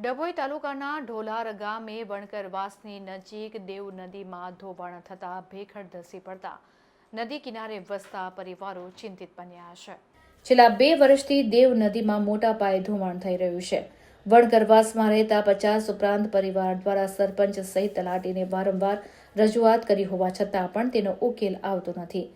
ડભોઈ તાલુકાના ઢોલાર ગામે વણકરવાસની નજીક દેવ નદીમાં ધોવાણ થતાં ભેખડ ધસી પડતા નદી કિનારે વસતા પરિવારો ચિંતિત બન્યા છે. છેલ્લા બે વર્ષથી દેવ નદીમાં મોટા પાયે ધોવાણ થઈ રહ્યું છે. વણકરવાસમાં રહેતા પચાસ ઉપરાંત પરિવાર દ્વારા સરપંચ સહિત તલાટીને વારંવાર રજૂઆત કરી હોવા છતાં પણ તેનો ઉકેલ આવતો નથી.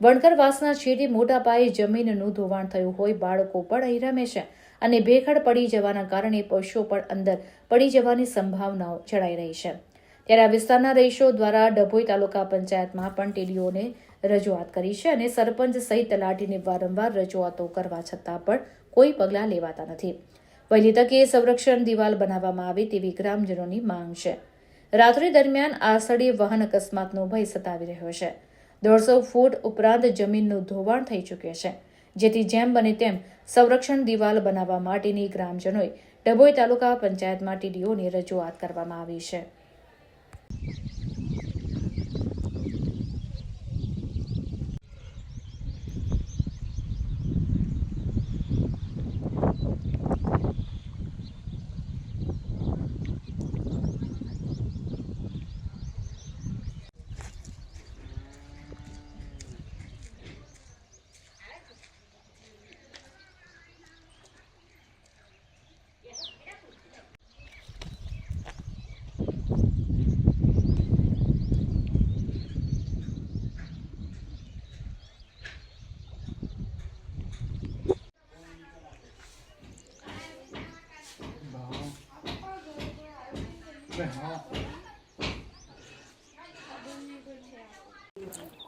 વણકરવાસના છેડે મોટા પાયે જમીનનું ધોવાણ થયું હોય, બાળકો પણ અહીં રમે છે અને ભેખડ પડી જવાના કારણે પશુઓ પણ અંદર પડી જવાની સંભાવનાઓ જણાઈ રહી છે. ત્યારે આ વિસ્તારના રહીશો દ્વારા ડભોઈ તાલુકા પંચાયતમાં પણ ટીડીઓને રજૂઆત કરી છે અને સરપંચ સહિત તલાટીને વારંવાર રજૂઆતો કરવા છતાં પણ કોઈ પગલાં લેવાતા નથી. વહેલી તકે સંરક્ષણ દિવાલ બનાવવામાં આવે તેવી ગ્રામજનોની માંગ છે. રાત્રિ દરમિયાન આસળે વાહન અકસ્માતનો ભય સતાવી રહ્યો છે. દોઢસો ફૂટ ઉપરાંત જમીનનું ધોવાણ થઈ ચૂક્યું છે. જેથી જેમ બને તેમ સંરક્ષણ દિવાલ બનાવવા માટેની ગ્રામજનોએ ડભોઈ તાલુકા પંચાયતમાં ટીડીઓની રજૂઆત કરવામાં આવી છે.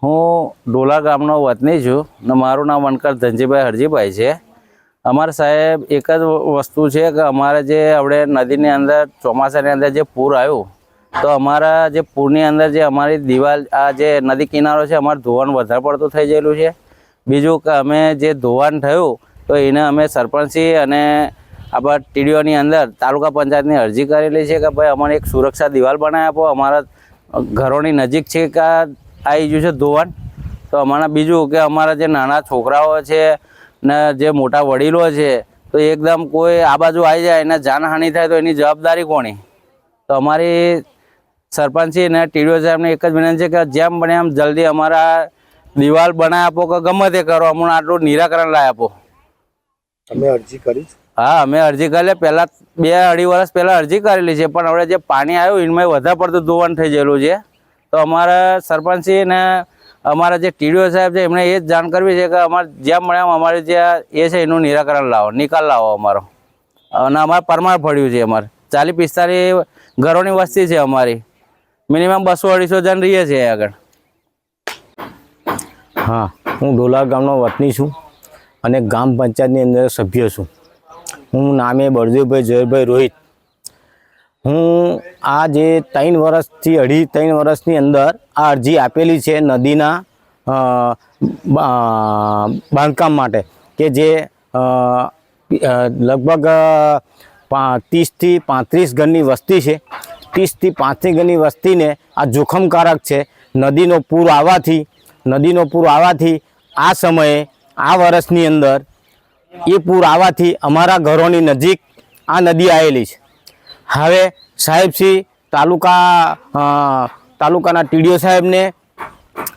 હું ડોલા ગામનો વતની છું ને મારું નામ વણકર ધનજીભાઈ હરજીભાઈ છે. અમારે સાહેબ એક જ વસ્તુ છે કે અમારે જે આપણે નદીની અંદર, ચોમાસાની અંદર જે પૂર આવ્યું, તો અમારા જે પૂરની અંદર જે અમારી દિવાલ, આ જે નદી કિનારો છે, અમારું ધોવાણ વધારે પડતું થઈ ગયેલું છે. બીજું કે અમે જે ધોવાણ થયું, તો એને અમે સરપંચી અને આપણા ટીડીઓની અંદર તાલુકા પંચાયતની અરજી કરેલી છે કે ભાઈ અમને એક સુરક્ષા દિવાલ બનાવી આપો. અમારા ઘરોની નજીક છે કે આવી ગયું છે ધોવાણ. તો અમારા બીજું કે અમારા જે નાના છોકરાઓ છે ને જે મોટા વડીલો છે, તો એકદમ કોઈ આ બાજુ આવી જાય એને જાનહાનિ થાય તો એની જવાબદારી કોની? તો અમારી સરપંચી અને ટીડીઓ સાહેબને એક જ વિનંતી છે કે જેમ બને એમ જલ્દી અમારા દિવાલ બનાવી આપો કે ગમે તે કરો. અમને આટલું નિરાકરણ લાવી આપો. તમે અરજી કરી હા અમે અરજી કરેલી પહેલાં બે અઢી વર્ષ પહેલાં અરજી કરેલી છે પણ હવે જે પાણી આવ્યું એમાં વધારે પડતું ધોવાણ થઈ ગયેલું છે. તો અમારા સરપંચી ને અમારા જે ટીડીઓ સાહેબ છે એમણે એ જ જાણ કરવી છે કે અમારે જેમ મળે એમ અમારે જે એ છે એનું નિરાકરણ લાવો નિકાલ લાવો અમારો. અને અમારે પરમાર પડ્યું છે અમારે. ચાલીસ પિસ્તાલીસ ઘરોની વસ્તી છે અમારી. મિનિમમ બસો અઢીસો જણ રહીએ છીએ આગળ. હા હું ડોલા ગામનો વતની છું. અને ગ્રામ પંચાયતની અંદર સભ્ય છું. હું નામે બળદેવભાઈ જયભાઈ રોહિત. હું આ જે ત્રણ વર્ષથી, અઢી ત્રણ વર્ષની અંદર આ અરજી આપેલી છે નદીના બાંધકામ માટે કે જે લગભગ ત્રીસથી પાંત્રીસ ઘરની વસ્તી છે. ત્રીસથી પાંત્રીસ ઘરની વસ્તીને આ જોખમકારક છે. નદીનો પૂર આવવાથી, નદીનો પૂર આવવાથી આ સમયે આ વર્ષની અંદર એ પૂર આવવાથી અમારા ઘરોની નજીક આ નદી આવેલી છે. હવે સાહેબશ્રી તાલુકા તાલુકાના ટીડીઓ સાહેબને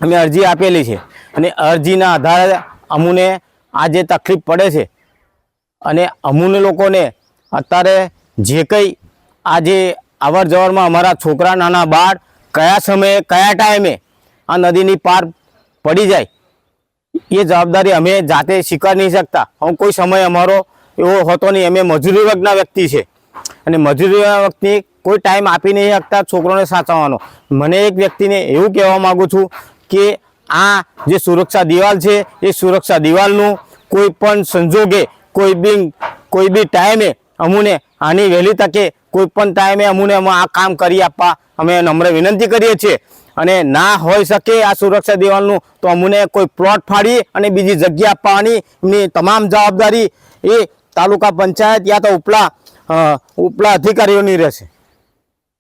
અમે અરજી આપેલી છે અને અરજીના આધારે અમુને આ જે તકલીફ પડે છે અને અમુને લોકોને અત્યારે જે કંઈ આજે અવર જવરમાં અમારા છોકરા, નાના બાળ કયા સમયે, કયા ટાઈમે આ નદીની પાર પડી જાય એ જવાબદારી અમે જાતે સ્વીકારી નહીં શકતા. હું કોઈ સમય અમારો એવો હોતો નહીં. અમે મજૂરી વર્ગના વ્યક્તિ છે. અને મજૂરી વ્યક્તિ કોઈ ટાઈમ આપી નહીં શકતા છોકરોને સાચવવાનો. મને એક વ્યક્તિને એવું કહેવા માગું છું કે આ જે સુરક્ષા દિવાલ છે, એ સુરક્ષા દિવાલનું કોઈ પણ સંજોગે, કોઈ બી કોઈ બી ટાઈમે અમુને આની વહેલી તકે કોઈ પણ ટાઈમે અમુને અમે આ કામ કરી આપવા અમે નમ્ર વિનંતી કરીએ છીએ. અને ના હોઈ શકે આ સુરક્ષા દિવાલનું તો અમને કોઈ પ્લોટ ફાડી અને બીજી જગ્યા આપવાની એમની તમામ જવાબદારી એ તાલુકા પંચાયત યા તો ઉપલા ઉપલા અધિકારીઓની રહેશે.